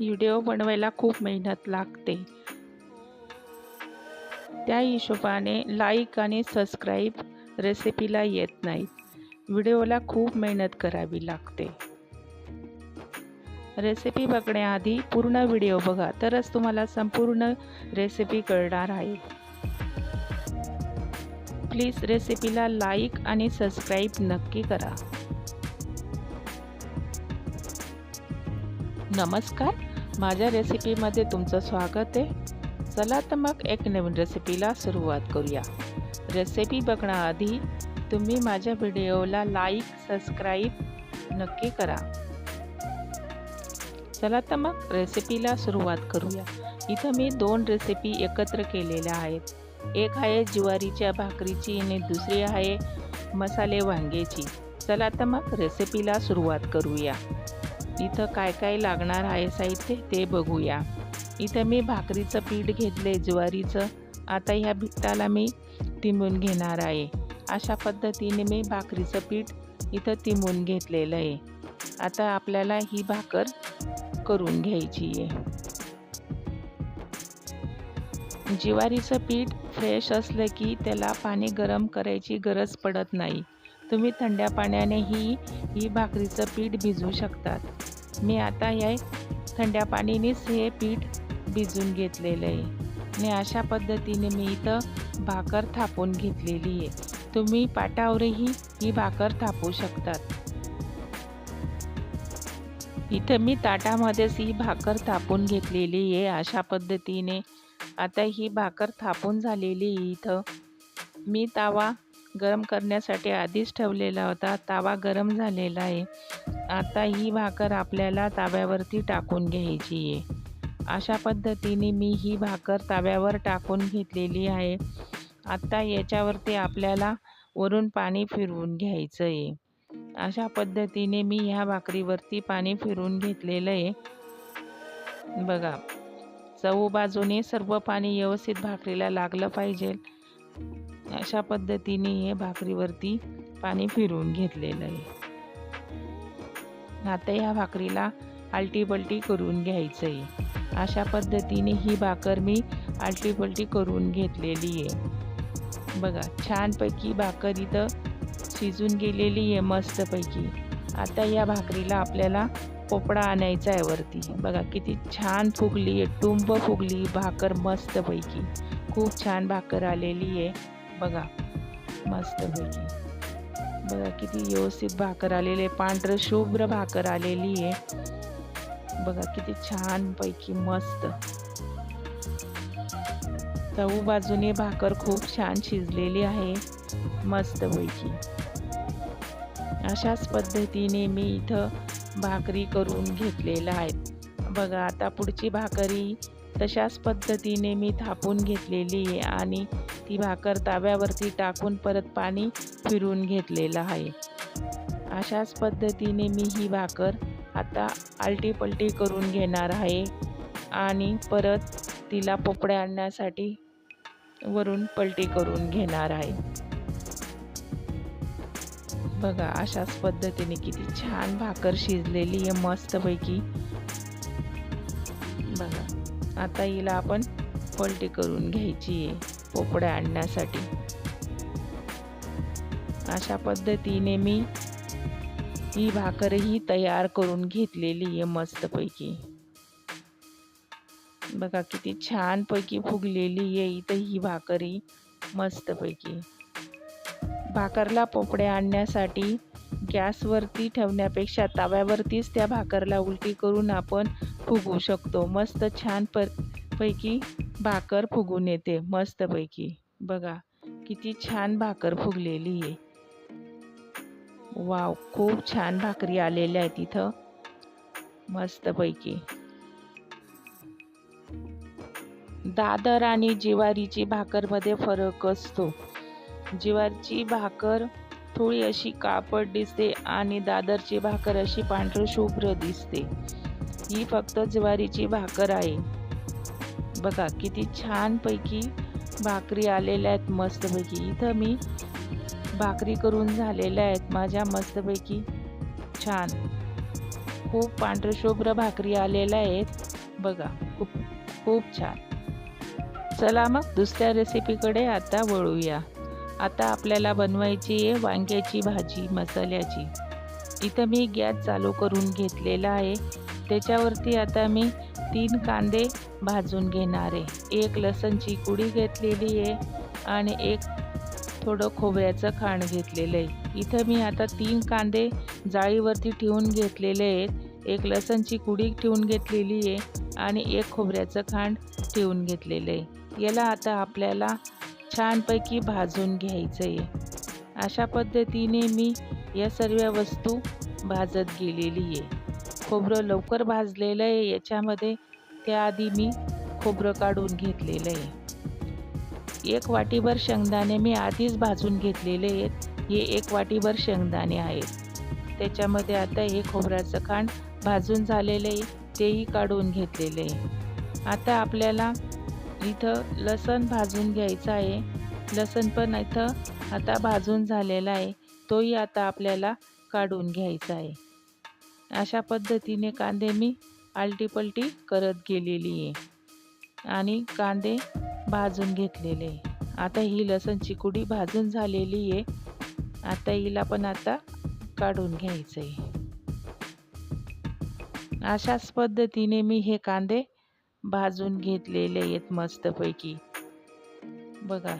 Video बनवायला खूप मेहनत लागते. त्या हिशोबाने लाईक आणि सबस्क्राईब रेसिपीला येत नाहीत व्हिडिओला खूप मेहनत करावी लागते. रेसिपी बघण्याआधी पूर्ण व्हिडिओ बघा तरच तुम्हाला संपूर्ण रेसिपी कळणार आहे. प्लीज रेसिपीला लाईक आणि सबस्क्राईब नक्की करा. नमस्कार. माझ्या रेसिपीमध्ये तुमचं स्वागत आहे. चला तर मग एक नवीन रेसिपीला सुरुवात करूया. रेसिपी बघण्याआधी तुम्ही माझ्या व्हिडिओला लाईक सबस्क्राईब नक्की करा. चला तर मग रेसिपीला सुरुवात करूया. इथं मी दोन रेसिपी एकत्र केलेल्या आहेत. एक आहे ज्वारीच्या भाकरीची आणि दुसरी आहे मसाले वांग्याची. चला तर मग रेसिपीला सुरुवात करूया. इथं काय काय लागणार आहे साहित्य ते बघूया. इथं मी भाकरीचं पीठ घेतले ज्वारीचं. आता ह्या पिठाला मी तिंबून घेणार आहे. अशा पद्धतीने मी भाकरीचं पीठ इथं तिंबून घेतलेलं आहे. आता आपल्याला ही भाकर करून घ्यायची आहे. ज्वारीचं पीठ फ्रेश असलं की त्याला पाणी गरम करायची गरज पडत नाही. तुम्ही थंड्या पाण्यानेही ही भाकरीचं पीठ भिजवू शकतात. मी आता या थंड्या पाणीनेच हे पीठ भिजून घेतलेलं आहे. आणि अशा पद्धतीने मी इथं भाकर थापून घेतलेली आहे. तुम्ही पाटावरही ही भाकर थापू शकतात. इथं मी ताटामध्येच ही भाकर थापून घेतलेली आहे. अशा पद्धतीने आता ही भाकर थापून झालेली इथं. मी तावा गरम करण्यासाठी आधीच ठेवलेला होता. तावा गरम झालेला आहे. आता ही भाकर आपल्याला ताव्यावरती टाकून घ्यायची आहे. अशा पद्धतीने मी ही भाकर ताव्यावर टाकून घेतलेली आहे. आत्ता याच्यावरती आपल्याला वरून पाणी फिरवून घ्यायचं आहे. अशा पद्धतीने मी ह्या भाकरीवरती पाणी फिरवून घेतलेलं आहे. बघा चऊ बाजूने सर्व पाणी व्यवस्थित भाकरीला लागलं पाहिजे. अशा पद्धतीने हे भाकरीवरती पाणी फिरवून घेतलेलं आहे. आता या भाकरीला आलटीपलटी करून घ्यायचं आहे अशा पद्धतीने ही भाकर मी आलटीपलटी करून घेतलेली आहे. बघा छानपैकी भाकर इथं शिजून गेलेली आहे मस्तपैकी. आता या भाकरीला आपल्याला पोपडा आणायचा आहे वरती. बघा किती छान फुगली आहे टुंब फुगली भाकर मस्तपैकी. खूप छान भाकर आलेली आहे. बघा मस्तपैकी. बघा किती व्यवस्थित भाकर आलेले आहे. पांढरं शुभ्र भाकर आलेली आहे. बघा किती छानपैकी मस्त. चऊ बाजूने भाकर खूप छान शिजलेली आहे. मस्त पैकी अशाच पद्धतीने मी इथं भाकरी करून घेतलेला आहे बघा आता पुढची भाकरी तशाच पद्धतीने मी थापून घेतलेली आहे आणि ती भाकर ताव्यावरती टाकून परत पाणी फिरून घेतलेलं आहे. अशाच पद्धतीने मी ही भाकर आता आलटी पलटी करून घेणार आहे आणि परत तिला पोपडे आणण्यासाठी वरून पलटी करून घेणार आहे. बघा अशाच पद्धतीने किती छान भाकर शिजलेली आहे मस्तपैकी. बघा आता हिला आपण पलटी करून घ्यायची आहे. पोपड्या आणण्यासाठी. अशा पद्धतीने मी ही भाकरही तयार करून घेतलेली आहे मस्तपैकी. बघा किती छानपैकी फुगलेली आहे इथं ही भाकरी मस्तपैकी. भाकरला पोपड्या आणण्यासाठी गॅसवरती ठेवण्यापेक्षा तव्यावरतीच त्या भाकरला उलटी करून आपण फुगवू शकतो. मस्त छान पर पैकी भाकर फुगून येते. मस्तपैकी. बघा किती छान भाकर फुगलेली आहे. वाव खूप छान भाकरी आलेल्या आहेत इथं. मस्तपैकी. दादर आणि जिवारीची भाकरमध्ये फरक असतो. जिवारीची भाकर थोडी अशी कापड दिसते आणि दादरची भाकर अशी पांढरं शुभ्र दिसते. ही फक्त ज्वारीची भाकर आहे. बघा किती छानपैकी भाकरी आलेल्या आहेत मस्तपैकी. इथं मी भाकरी करून झालेल्या आहेत माझ्या मस्तपैकी. छान. खूप पांढरशुभ्र भाकरी आलेल्या आहेत. बघा खूप खूप छान. चला मग दुसऱ्या रेसिपीकडे आता वळूया. आता आपल्याला बनवायची आहे वांग्याची भाजी मसाल्याची. इथं मी गॅस चालू करून घेतलेला आहे. त्याच्यावरती आता मी तीन कांदे भाजून घेणार आहे. एक लसणची कुडी घेतलेली आहे आणि एक थोडं खोबऱ्याचं खाण घेतलेलं आहे. इथं मी आता तीन कांदे जाळीवरती ठेवून घेतलेले आहेत. एक लसणची कुडी ठेवून घेतलेली आहे आणि एक खोबऱ्याचं खांड ठेवून घेतलेलं आहे. याला आता आपल्याला छानपैकी भाजून घ्यायचं आहे अशा पद्धतीने मी या सर्व वस्तू भाजत गेलेली आहे. खोबरं लवकर भाजलेलं आहे. याच्यामध्ये त्याआधी मी खोबरं काढून घेतलेलं आहे. एक वाटीभर शेंगदाणे मी आधीच भाजून घेतलेले आहेत. हे एक वाटीभर शेंगदाणे आहेत. त्याच्यामध्ये आता हे खोबऱ्याचं खांड भाजून झालेलं आहे. तेही काढून घेतलेले आहे. आता आपल्याला इथं लसण भाजून घ्यायचं आहे. लसण पण इथं आता भाजून झालेला आहे. तोही आता आपल्याला काढून घ्यायचा आहे. अशा पद्धतीने कांदे मी आलटीपलटी करत गेलेली आहे. आणि कांदे भाजून घेतलेले. आता ही लसणची कुडी भाजून झालेली आहे. आता हिला पण आता काढून घ्यायचं आहे अशाच पद्धतीने मी हे कांदे भाजून घेतलेले आहेत मस्तपैकी. बघा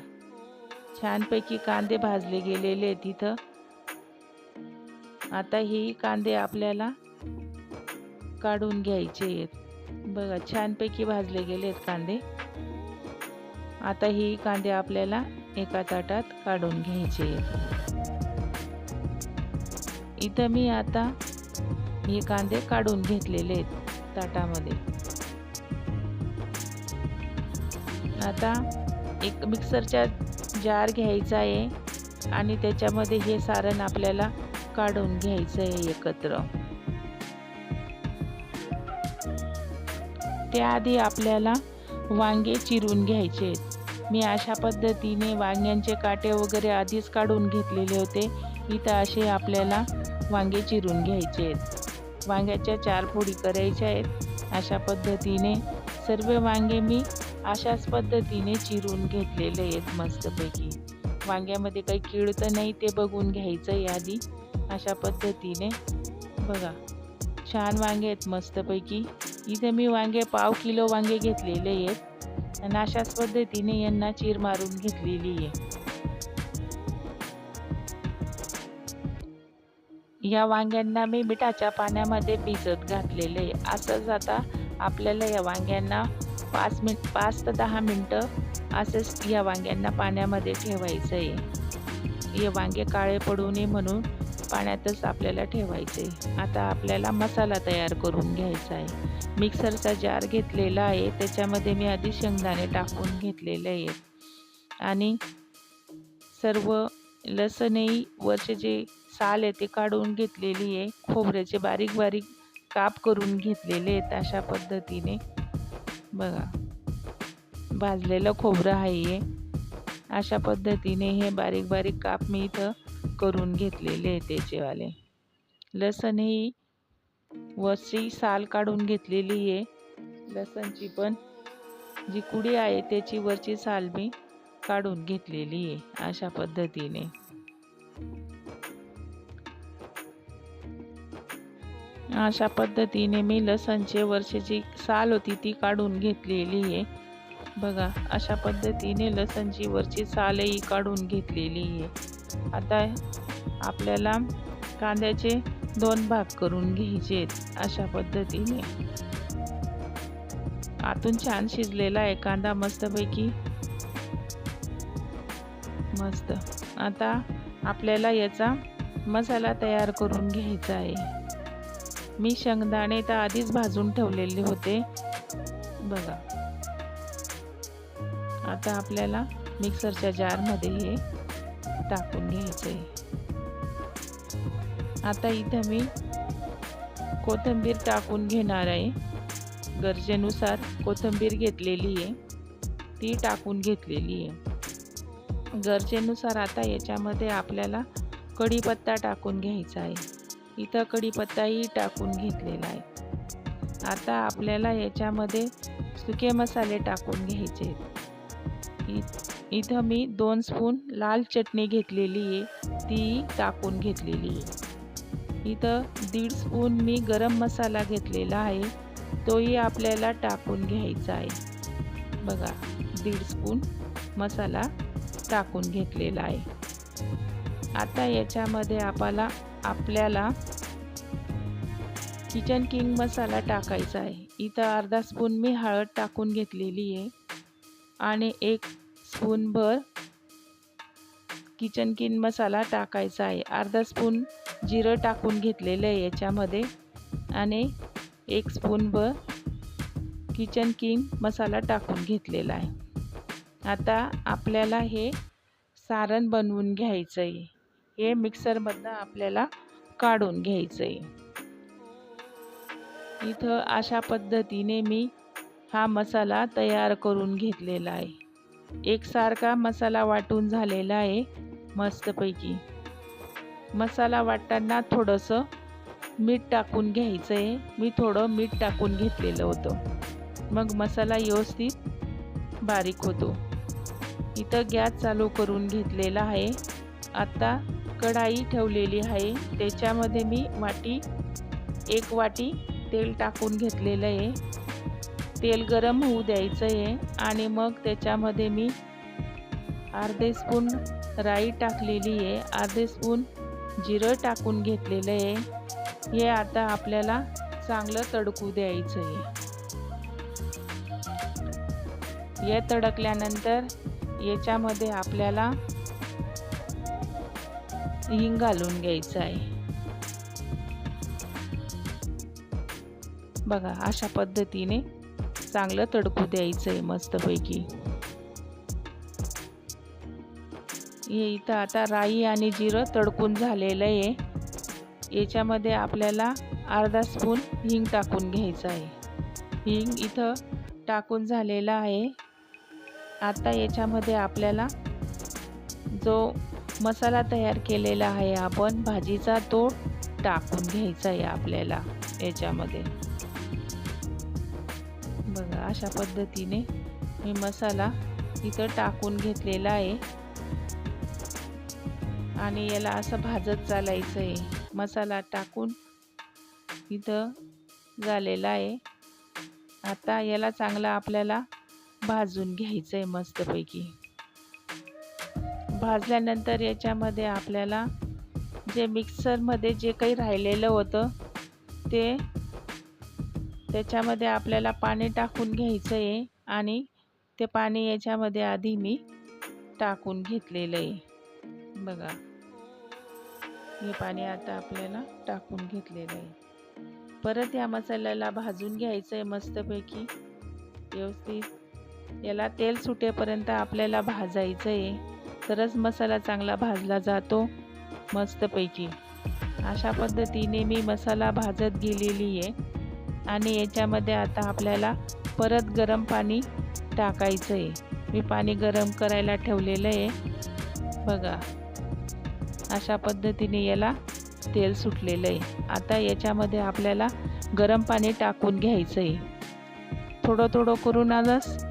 छानपैकी कांदे भाजले गेलेले आहेत तिथं आता हे कांदे आपल्याला काढून घ्यायचे आहेत. बघा छानपैकी भाजले गेले आहेत कांदे. आता ही कांदे आपल्याला एका ताटात काढून घ्यायचे आहेत. इथं मी आता हे कांदे काढून घेतलेले आहेत ताटामध्ये. आता एक मिक्सरच्या जार घ्यायचा आहे आणि त्याच्यामध्ये हे सारण आपल्याला काढून घ्यायचं आहे एकत्र. त्याआधी आपल्याला वांगे चिरून घ्यायचे. आहेत मी अशा पद्धतीने वांग्यांचे काटे वगैरे आधीच काढून घेतलेले होते. इथं असे आपल्याला वांगे चिरून घ्यायचे आहेत. वांग्याच्या चार फोडी करायच्या आहेत. अशा पद्धतीने सर्व वांगे मी अशाच पद्धतीने चिरून घेतलेले आहेत मस्तपैकी. वांग्यामध्ये काही कीड तर नाही ते बघून घ्यायचं आहे आधी. अशा पद्धतीने. बघा छान वांगे आहेत मस्तपैकी. इथे मी वांगे पाव किलो वांगे घेतलेले आहेत. आणि अशाच पद्धतीने यांना चीर मारून घेतलेली आहे. या वांग्यांना मी मिठाच्या पाण्यामध्ये भिजत घातलेले आहे. असंच आता आपल्याला या वांग्यांना पाच मिनिट पाच ते दहा मिनटं असंच या वांग्यांना पाण्यामध्ये ठेवायचं आहे. हे वांगे काळे पडू नये म्हणून पाण्यातच आपल्याला ठेवायचे. आता आपल्याला मसाला तयार करून घ्यायचा आहे. मिक्सरचा जार घेतलेला आहे. त्याच्यामध्ये मी आधी शेंगदाणे टाकून घेतलेले आहेत. आणि सर्व लसणही वरचे जे साल आहे ते काढून घेतलेली आहे. खोबऱ्याचे बारीक बारीक काप करून घेतलेले आहेत अशा पद्धतीने. बघा भाजलेलं खोबरं आहे अशा पद्धतीने हे बारीक बारीक काप मी इथं करून घेतलेले त्याचेवाले लसण ही वरची साल काढून घेतलेली आहे. लसणची पण जी कुडी आहे त्याची वरची साल मी काढून घेतलेली आहे अशा पद्धतीने. अशा पद्धतीने मी लसणचे वरची जी साल होती ती काढून घेतलेली आहे. बघा अशा पद्धतीने लसणची वरची सालही काढून घेतलेली आहे. आता आपल्याला कांद्याचे दोन भाग करून घ्यायचे आहेत अशा पद्धतीने. आतून छान शिजलेला आहे कांदा मस्तपैकी. मस्त. आता आपल्याला याचा मसाला तयार करून घ्यायचा आहे. मी शेंगदाणे तर आधीच भाजून ठेवलेले होते. बघा. आता आपल्याला मिक्सरच्या जारमध्ये हे टाकून घ्यायचे. आता इथं मी कोथिंबीर टाकून घेणार आहे. गरजेनुसार कोथिंबीर घेतलेली आहे. ती टाकून घेतलेली आहे. गरजेनुसार आता याच्यामध्ये आपल्याला कढीपत्ता टाकून घ्यायचा आहे. इथं कढीपत्ताही टाकून घेतलेला आहे. आता आपल्याला याच्यामध्ये सुके मसाले टाकून घ्यायचे इथं मी दोन स्पून लाल चटणी घेतलेली आहे. ती टाकून घेतलेली आहे. इथं दीड स्पून मी गरम मसाला घेतलेला आहे. तोही आपल्याला टाकून घ्यायचा आहे. बघा दीड स्पून मसाला टाकून घेतलेला आहे. आता याच्यामध्ये आपल्याला आपल्याला किचन किंग मसाला टाकायचा आहे. इथं अर्धा स्पून मी हळद टाकून घेतलेली आहे. आणि एक स्पूनभर किचन किन मसाला टाकायचा आहे. अर्धा स्पून जिरं टाकून घेतलेलं आहे याच्यामध्ये आणि एक स्पूनभर किचन किंग मसाला टाकून घेतलेला आहे. आता आपल्याला हे सारण बनवून घ्यायचं आहे. हे मिक्सरमधनं आपल्याला काढून घ्यायचं आहे. इथं अशा पद्धतीने मी हा मसाला तयार करून घेतलेला आहे. एकसारखा मसाला वाटून झालेला आहे मस्तपैकी. मसाला वाटताना थोडंसं मीठ टाकून घ्यायचं आहे मी थोडं मीठ टाकून घेतलेलं होतं. मग मसाला व्यवस्थित बारीक होतो. इथं गॅस चालू करून घेतलेला आहे. आत्ता कढाई ठेवलेली आहे. त्याच्यामध्ये मी वाटी एक वाटी तेल टाकून घेतलेलं आहे. तेल गरम होऊ द्यायचं आहे आणि मग त्याच्यामध्ये मी अर्धे स्पून राई टाकलेली आहे अर्धे स्पून जिरं टाकून घेतलेलं आहे हे आता आपल्याला चांगलं तडकू द्यायचं आहे हे तडकल्यानंतर याच्यामध्ये आपल्याला हिंग घालून घ्यायचं आहे. बघा अशा पद्धतीने चांगलं तडकू द्यायचं आहे मस्तपैकी. हे इथं आता राई आणि जिरं तडकून झालेलं आहे. याच्यामध्ये आपल्याला अर्धा स्पून हिंग टाकून घ्यायचं आहे. हिंग इथं टाकून झालेला आहे. आता याच्यामध्ये आपल्याला जो मसाला तयार केलेला आहे आपण भाजीचा तो टाकून घ्यायचा आहे आपल्याला याच्यामध्ये. अशा पद्धतीने मी मसाला इथं टाकून घेतलेला आहे. आणि याला असं भाजत चालायचं आहे. मसाला टाकून इथं झालेला आहे. आता याला चांगला आपल्याला भाजून घ्यायचं आहे मस्तपैकी. भाजल्यानंतर याच्यामध्ये आपल्याला जे मिक्सरमध्ये जे काही राहिलेलं होतं ते त्याच्यामध्ये आपल्याला पाणी टाकून घ्यायचं आहे आणि ते पाणी याच्यामध्ये आधी मी टाकून घेतलेलं आहे बघा. हे पाणी आता आपल्याला टाकून घेतलेलं आहे परत या मसाल्याला भाजून घ्यायचं आहे मस्तपैकी. व्यवस्थित. याला तेल सुटेपर्यंत आपल्याला भाजायचं आहे तरच मसाला चांगला भाजला जातो. मस्तपैकी. अशा पद्धतीने मी मसाला भाजत गेलेली आहे आणि याच्यामध्ये आता आपल्याला परत गरम पाणी टाकायचं आहे मी पाणी गरम करायला ठेवलेलं आहे. बघा. अशा पद्धतीने याला तेल सुटलेलं आहे. आता याच्यामध्ये आपल्याला गरम पाणी टाकून घ्यायचं आहे थोडं थोडं करून आलंच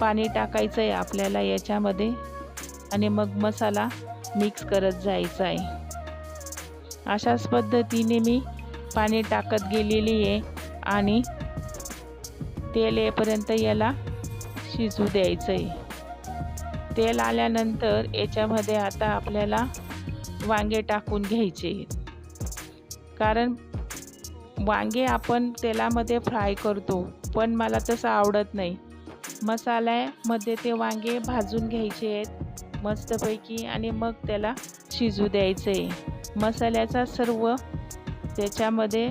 पाणी टाकायचं आहे आपल्याला याच्यामध्ये. आणि मग मसाला मिक्स करत जायचा आहे अशाच पद्धतीने मी पाणी टाकत गेलेली आहे. आणि तेल येईपर्यंत याला शिजू द्यायचं आहे तेल आल्यानंतर याच्यामध्ये आता आपल्याला वांगे टाकून घ्यायचे. कारण वांगे आपण तेलामध्ये फ्राय करतो पण मला तसं आवडत नाही. मसाल्यामध्ये ते वांगे भाजून घ्यायचे आहेत मस्तपैकी आणि मग त्याला शिजू द्यायचं आहे मसाल्याचा सर्व त्याच्यामध्ये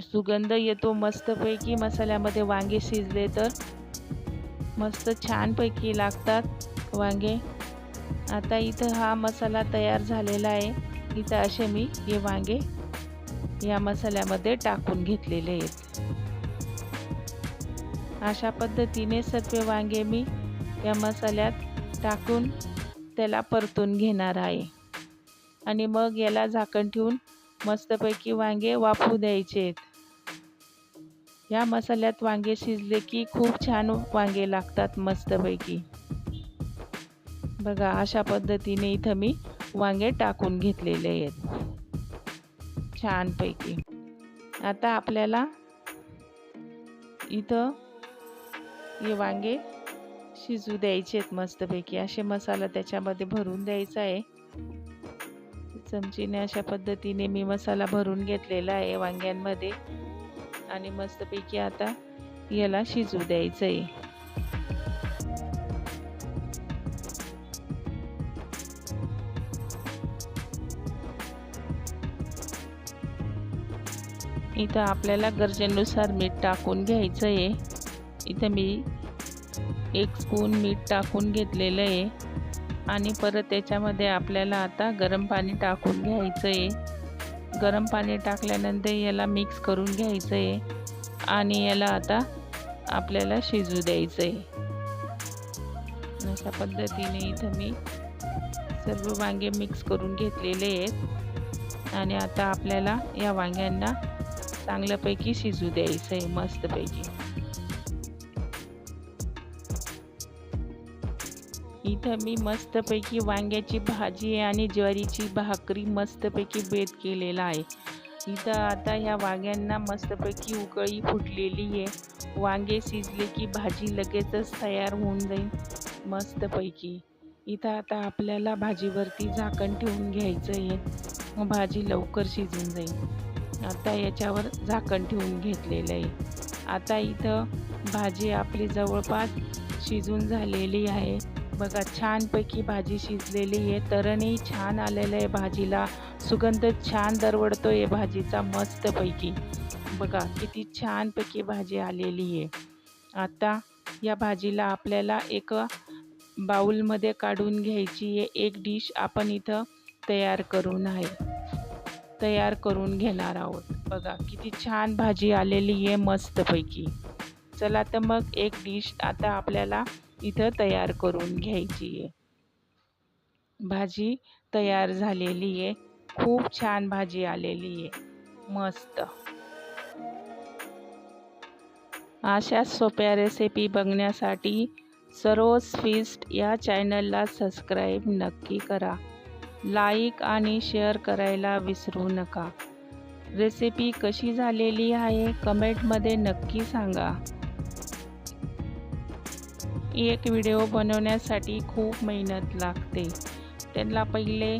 सुगंध येतो मस्तपैकी. मसाल्यामध्ये वांगे शिजले तर मस्त छानपैकी लागतात वांगे. आता इथं हा मसाला तयार झालेला आहे. इथं असे मी हे वांगे या मसाल्यामध्ये टाकून घेतलेले आहेत. अशा पद्धतीने सर्व वांगे मी या मसाल्यात टाकून त्याला परतून घेणार आहे. आणि मग याला झाकण ठेवून मस्तपैकी वांगे वाफू द्यायचे आहेत. या मसाल्यात वांगे शिजले की खूप छान वांगे लागतात मस्तपैकी. बघा अशा पद्धतीने इथं मी वांगे टाकून घेतलेले आहेत. छानपैकी. आता आपल्याला इथं हे वांगे शिजू द्यायचे आहेत मस्तपैकी. असे मसाला त्याच्यामध्ये भरून द्यायचा आहे. चमचीने अशा पद्धतीने मी मसाला भरून घेतलेला आहे वांग्यांमध्ये. आणि मस्तपैकी आता याला शिजू द्यायचं आहे इथं आपल्याला गरजेनुसार मीठ टाकून घ्यायचं आहे इथं मी एक स्पून मीठ टाकून घेतलेलं आहे आणि परत त्याच्यामध्ये आपल्याला आता गरम पाणी टाकून घ्यायचं आहे गरम पाणी टाकल्यानंतर याला मिक्स करून घ्यायचं आहे आणि याला आता आपल्याला शिजू द्यायचं आहे अशा पद्धतीने इथं मी सर्व वांगे मिक्स करून घेतलेले आहेत. आणि आता आपल्याला या वांग्यांना चांगल्यापैकी शिजू द्यायचं आहे मस्तपैकी. इथं मी मस्तपैकी वांग्याची भाजी आणि ज्वारीची भाकरी मस्तपैकी बेत केलेला आहे. इथं आता ह्या वांग्यांना मस्तपैकी उकळी फुटलेली आहे. वांगे शिजले की भाजी लगेचच तयार होऊन जाईल मस्तपैकी. इथं आता आपल्याला भाजीवरती झाकण ठेवून घ्यायचं आहे. भाजी लवकर शिजून जाईल. आता याच्यावर झाकण ठेवून घेतलेलं आहे. आता इथं भाजी आपली जवळपास शिजून झालेली आहे. बघा छानपैकी भाजी शिजलेली आहे. तरणही छान आलेलं आहे भाजीला. सुगंध छान दरवडतो आहे भाजीचा मस्तपैकी. बघा किती छानपैकी भाजी आलेली आहे. आता या भाजीला आपल्याला एक बाऊलमध्ये काढून घ्यायची आहे. एक डिश आपण इथं तयार करून आहे. तयार करून घेणार आहोत. बघा किती छान भाजी आलेली आहे मस्तपैकी. चला तर मग एक डिश आता आपल्याला इथं तयार करून घ्यायची आहे. भाजी तयार झालेली आहे. खूप छान भाजी आलेली आहे. मस्त. अशा सोप्या रेसिपी बघण्यासाठी सरोज फिस्ट या चॅनलला सबस्क्राईब नक्की करा. लाईक आणि शेअर करायला विसरू नका. रेसिपी कशी झालेली आहे कमेंटमध्ये नक्की सांगा. एक व्हिडिओ बनवण्यासाठी खूप मेहनत लागते. त्यांना पहिले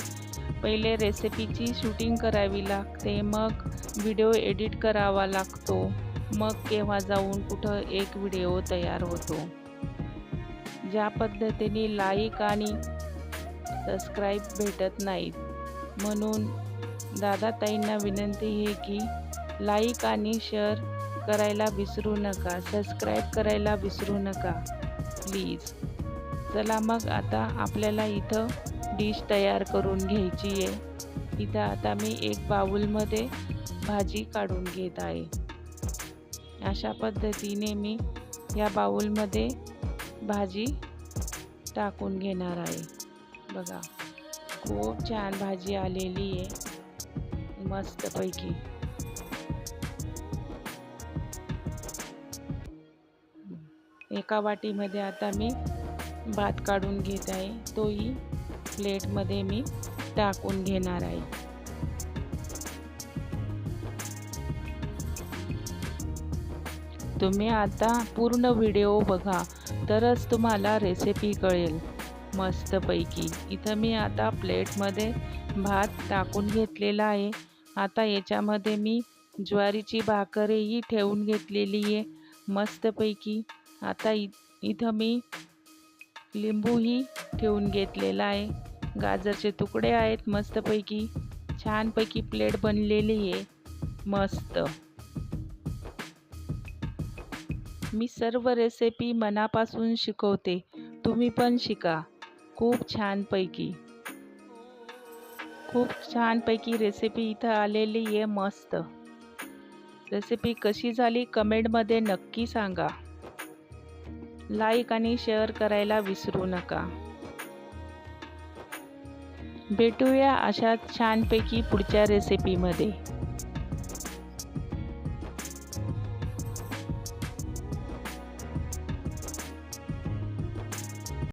पहिले रेसिपीची शूटिंग करावी लागते मग व्हिडिओ एडिट करावा लागतो मग केव्हा जाऊन कुठं एक व्हिडिओ तयार होतो. ज्या पद्धतीने लाईक आणि सबस्क्राईब भेटत नाहीत म्हणून दादाताईंना विनंती आहे की लाईक आणि शेअर करायला विसरू नका सबस्क्राईब करायला विसरू नका. प्लीज चला मग आता आपल्याला इथं डिश तयार करून घ्यायची आहे. इथं आता मी एक बाऊलमध्ये भाजी काढून घेत आहे. अशा पद्धतीने मी या बाऊलमध्ये भाजी टाकून घेणार आहे. बघा खूप छान भाजी आलेली आहे. मस्तपैकी. एका वाटीमध्ये आता मी भात काढून घेत आहे. तोही प्लेटमध्ये मी टाकून घेणार आहे. तुम्ही आता पूर्ण व्हिडिओ बघा तरच तुम्हाला रेसिपी कळेल. मस्तपैकी. इथं मी आता प्लेटमध्ये भात टाकून घेतलेला आहे. आता याच्यामध्ये मी ज्वारीची भाकरही ठेवून घेतलेली आहे. मस्तपैकी. आता इ इथं मी लिंबूही ठेवून घेतलेला आहे. गाजरचे तुकडे आहेत मस्तपैकी. छानपैकी प्लेट बनलेली आहे. मस्त. मी सर्व रेसिपी मनापासून शिकवते. तुम्ही पण शिका. खूप छानपैकी. खूप छानपैकी रेसिपी इथं आलेली आहे. मस्त. रेसिपी कशी झाली? कमेंटमध्ये नक्की सांगा. लाईक आणि शेअर करायला विसरू नका. भेटूया अशा छानपैकी पुढच्या रेसिपीमध्ये